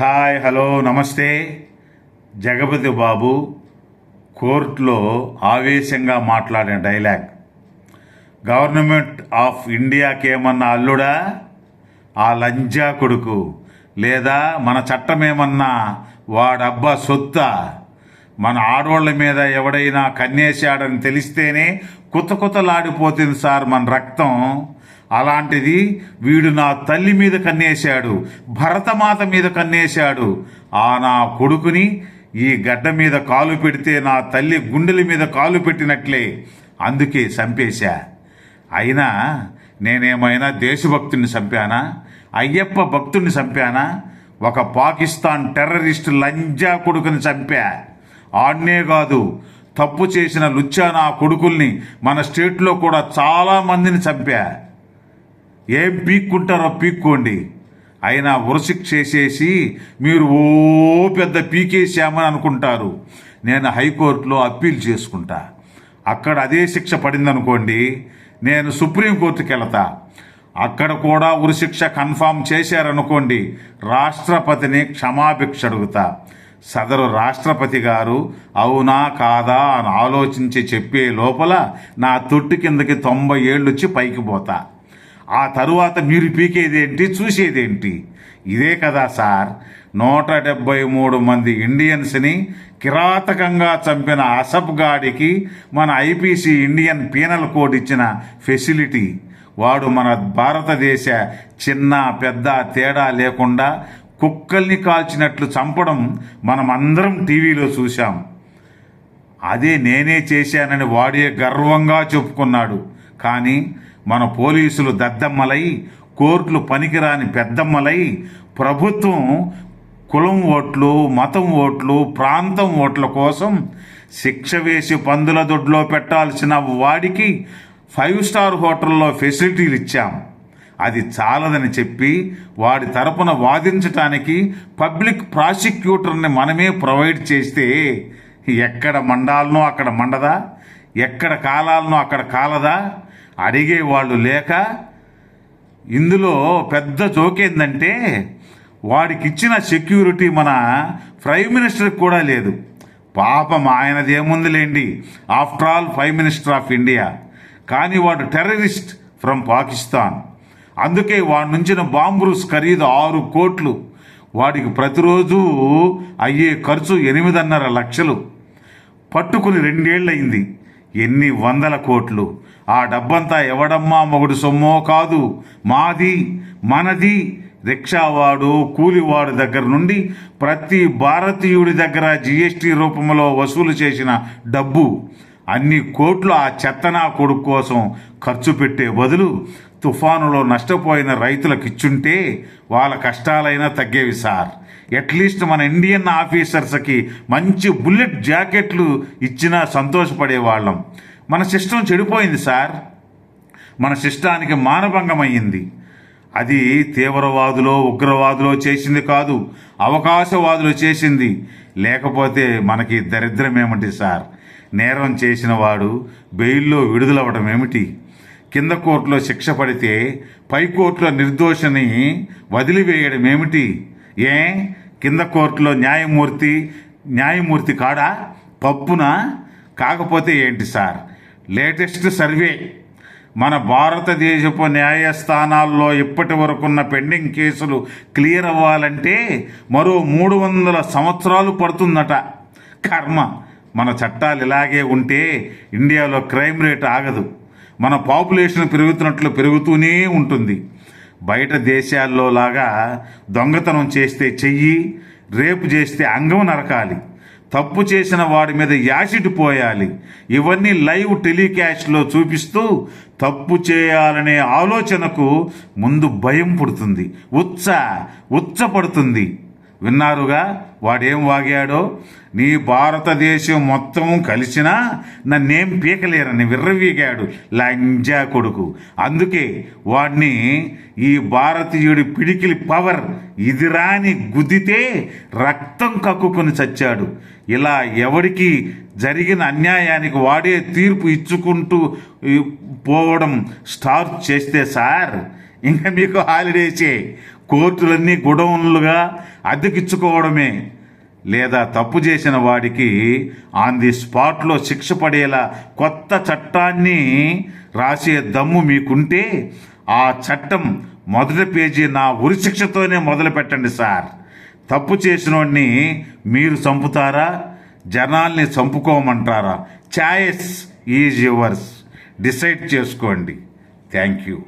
Hi hello నమస్తే. జగపతి బాబు కోర్టులో ఆవేశంగా మాట్లాడిన డైలాగ్. గవర్నమెంట్ ఆఫ్ ఇండియాకి ఏమన్నా అల్లుడా? ఆ లంజా కొడుకు. లేదా మన చట్టమేమన్నా వాడబ్బా సొత్త? మన ఆడవాళ్ళ మీద ఎవడైనా కన్నేశాడని తెలిస్తేనే కుత కుతలాడిపోతుంది సార్ మన రక్తం. అలాంటిది వీడు నా తల్లి మీద కన్నేశాడు భరతమాత మీద కన్నేశాడు. ఆ నా కొడుకుని ఈ గడ్డ మీద కాలు పెడితే నా తల్లి గుండెల మీద కాలు పెట్టినట్లే అందుకే చంపేశా. అయినా నేనేమైనా దేశభక్తుని చంపానా? అయ్యప్ప భక్తుని చంపానా? ఒక పాకిస్తాన్ టెర్రరిస్ట్ లంజా కొడుకుని చంపా. ఆడ్నే కాదు తప్పు చేసిన లుచ్చా నా కొడుకుల్ని మన స్టేట్లో కూడా చాలా మందిని చంపా. ఏం పీక్కుంటారో పీక్కోండి. అయినా ఉరశిక్ష చేసేసి మీరు ఓ పెద్ద పీకేసామని అనుకుంటారు. నేను హైకోర్టులో అప్పీల్ చేసుకుంటా. అక్కడ అదే శిక్ష పడిందనుకోండి నేను సుప్రీంకోర్టుకి వెళతా అక్కడ కూడా ఉరిశిక్ష కన్ఫామ్ చేశారనుకోండి రాష్ట్రపతిని క్షమాభిక్ష అడుగుతా. సదరు రాష్ట్రపతి గారు అవునా కాదా అని ఆలోచించి చెప్పే లోపల నా తొట్టు కిందకి తొంభై ఏళ్ళు వచ్చి పైకి పోతా. ఆ తరువాత మీరు పీకేదేంటి చూసేదేంటి ఇదే కదా సార్ నూట డెబ్బై మూడు మంది ఇండియన్స్ని కిరాతకంగా చంపిన అసబ్ గాడికి మన ఐపీసీ ఇండియన్ పీనల్ కోడ్ ఇచ్చిన ఫెసిలిటీ. వాడు మన భారతదేశ చిన్న పెద్ద తేడా లేకుండా కుక్కల్ని కాల్చినట్లు చంపడం మనం అందరం టీవీలో చూశాం. అదే నేనే చేశానని వాడే గర్వంగా చెప్పుకున్నాడు. కానీ మన పోలీసులు దద్దమ్మలై కోర్టులు పనికిరాని పెద్దమ్మలై ప్రభుత్వం కులం ఓట్లు మతం ఓట్లు ప్రాంతం ఓట్ల కోసం శిక్ష వేసి పందుల దొడ్లో పెట్టాల్సిన వాడికి ఫైవ్ స్టార్ హోటల్లో ఫెసిలిటీలు ఇచ్చాం. అది చాలదని చెప్పి వాడి తరపున వాదించటానికి పబ్లిక్ ప్రాసిక్యూటర్ని మనమే ప్రొవైడ్ చేస్తే ఎక్కడ మండాలనో అక్కడ మండదా? ఎక్కడ కాలాలనో అక్కడ కాలదా? అడిగే వాళ్ళు లేక ఇందులో పెద్ద జోకేందంటే వాడికి ఇచ్చిన సెక్యూరిటీ మన ప్రైమ్ మినిస్టర్కి కూడా లేదు. పాపం ఆయనదేముందిలేండి after all prime minister of India. కానీ వాడు టెర్రరిస్ట్ ఫ్రమ్ పాకిస్తాన్. అందుకే వాడి నుంచిన బాంబురుస్ ఖరీదు ఆరు కోట్లు. వాడికి ప్రతిరోజు అయ్యే ఖర్చు ఎనిమిదిన్నర లక్షలు. పట్టుకుని రెండేళ్ళయింది. ఎన్ని వందల కోట్లు? ఆ డబ్బంతా ఎవడమ్మా మొగుడు సొమ్మో కాదు. మాది మనది రిక్షావాడు కూలివాడు దగ్గర నుండి ప్రతి భారతీయుడి దగ్గర జిఎస్టీ రూపంలో వసూలు చేసిన డబ్బు అన్ని కోట్లు ఆ చెత్తనా కొడుకు కోసం ఖర్చు పెట్టే బదులు తుఫానులో నష్టపోయిన రైతులకు ఇచ్చుంటే వాళ్ళ కష్టాలైనా తగ్గేవి సార్. అట్లీస్ట్ మన ఇండియన్ ఆఫీసర్స్కి మంచి బుల్లెట్ జాకెట్లు ఇచ్చినా సంతోషపడేవాళ్ళం. మన సిస్టమ్ చెడిపోయింది సార్. మన సిస్టానికి మానభంగమయ్యింది. అది తీవ్రవాదులో ఉగ్రవాదులో చేసింది కాదు అవకాశవాదులు చేసింది. లేకపోతే మనకి దరిద్రం ఏమిటి సార్? నేరం చేసిన వాడు బెయిల్లో విడుదలవ్వడం ఏమిటి? కింద కోర్టులో శిక్ష పడితే పై కోర్టులో నిర్దోషిని వదిలివేయడం ఏమిటి? ఏ? కింద కోర్టులో న్యాయమూర్తి న్యాయమూర్తి కాడా? పప్పున? కాకపోతే ఏంటి సార్? Latest survey. మన భారతదేశపు న్యాయస్థానాల్లో ఇప్పటి వరకున్న పెండింగ్ కేసులు క్లియర్ అవ్వాలంటే మరో మూడు వందల సంవత్సరాలు పడుతుందట. కర్మ. మన చట్టాలు ఇలాగే ఉంటే ఇండియాలో క్రైమ్ రేట్ ఆగదు. మన పాపులేషన్ పెరుగుతున్నట్లు పెరుగుతూనే ఉంటుంది. బయట దేశాల్లో లాగా దొంగతనం చేస్తే చెయ్యి రేపు చేస్తే అంగం నరకాలి. తప్పు చేసిన వాడి మీద యాసిడ్ పోయాలి. ఇవన్నీ లైవ్ టెలికాస్ట్లో చూపిస్తూ తప్పు చేయాలనే ఆలోచనకు ముందు భయం పుడుతుంది ఉత్స ఉచ్చపడుతుంది విన్నారుగా? వాడేం వాగాడో? నీ భారతదేశం మొత్తం కలిసినా నన్నేం పీకలేరని విర్రవీగాడు లంజా కొడుకు. అందుకే వాడిని ఈ భారతీయుడి పిడికిలి పవర్ ఇదిరాని గుద్దితే రక్తం కక్కుకుని చచ్చాడు. ఇలా ఎవడికి జరిగిన అన్యాయానికి వాడే తీర్పు ఇచ్చుకుంటూ పోవడం స్టార్ట్ చేస్తే సార్ ఇంకా మీకు హాలిడేసే. కోర్టులన్నీ గుడౌన్లుగా అద్దెకిచ్చుకోవడమే లేదా తప్పు చేసిన వాడికి ఆన్ ది స్పాట్లో శిక్ష పడేలా కొత్త చట్టాన్ని రాసే దమ్ము మీకుంటే ఆ చట్టం మొదటి పేజీ నా ఉరి శిక్షతోనే మొదలు పెట్టండి సార్. తప్పు చేసినోడిని మీరు చంపుతారా? జనాల్ని చంపుకోమంటారా? Choice is yours. డిసైడ్ చేసుకోండి. Thank you.